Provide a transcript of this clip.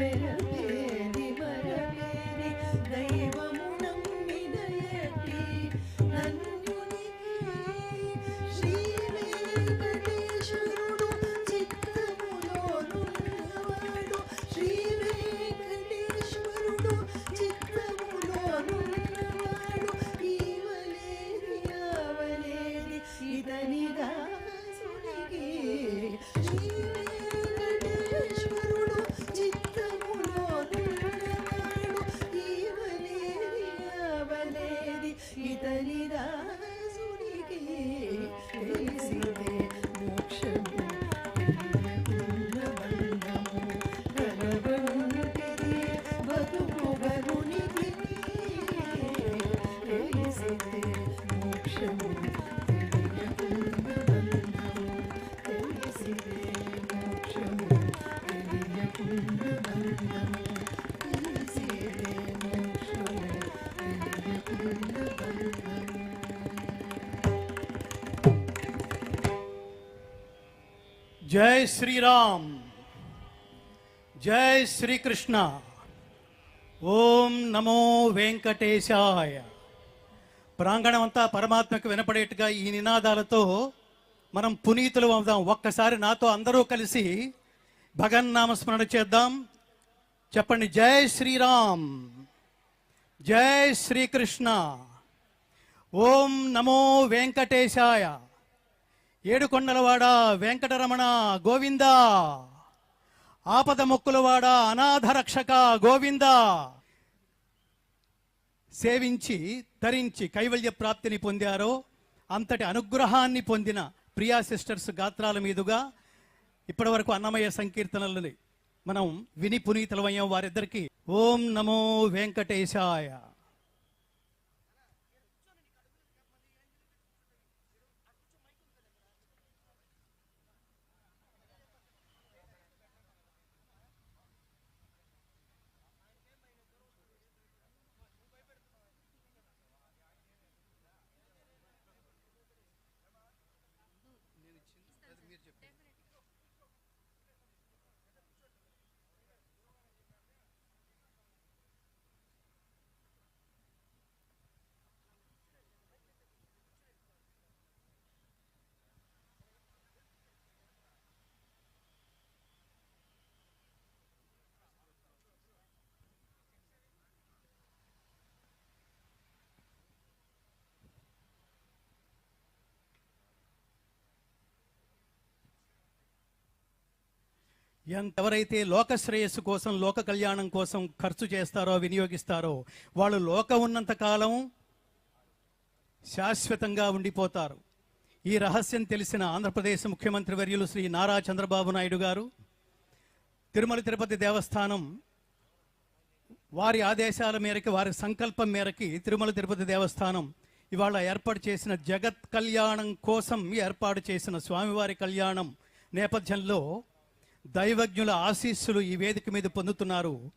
Amen. जय श्री राम जय श्री कृष्णा ओम नमो वेंकटेशाय। ప్రాంగణం అంతా పరమాత్మకు వినపడేట్టుగా ఈ నినాదాలతో మనం పునీతులు అవుదాం. ఒక్కసారి నాతో అందరూ కలిసి భగన్నామ స్మరణ చేద్దాం. చెప్పండి జై శ్రీరామ్. జై శ్రీకృష్ణ. ఓం నమో వెంకటేశాయ. ఏడుకొండలవాడ వెంకటరమణ గోవిందా. ఆపద మొక్కులవాడ అనాథ రక్షక గోవిందా. సేవించి ధరించి కైవల్య ప్రాప్తిని పొందారో అంతటి అనుగ్రహాన్ని పొందిన ప్రియా సిస్టర్స్ గాత్రాల మీదుగా ఇప్పటివరకు అన్నమయ్య సంకీర్తనలని మనం విని పునీతులమయ్యాం వారిద్దరికి. ఓం నమో వెంకటేశాయ. ఎవరైతే లోక శ్రేయస్సు కోసం లోక కళ్యాణం కోసం ఖర్చు చేస్తారో వినియోగిస్తారో వాళ్ళు లోక ఉన్నంత కాలం శాశ్వతంగా ఉండిపోతారు. ఈ రహస్యం తెలిసిన ఆంధ్రప్రదేశ్ ముఖ్యమంత్రి వర్యులు శ్రీ నారా చంద్రబాబు నాయుడు గారు తిరుమల తిరుపతి దేవస్థానం వారి ఆదేశాల మేరకు వారి సంకల్పం మేరకి తిరుమల తిరుపతి దేవస్థానం ఇవాళ ఏర్పాటు చేసిన జగత్ కళ్యాణం కోసం ఏర్పాటు చేసిన స్వామివారి కళ్యాణం నేపథ్యంలో దైవజ్ఞుల ఆశీస్సులు ఈ వేదిక మీద పొందుతున్నారు.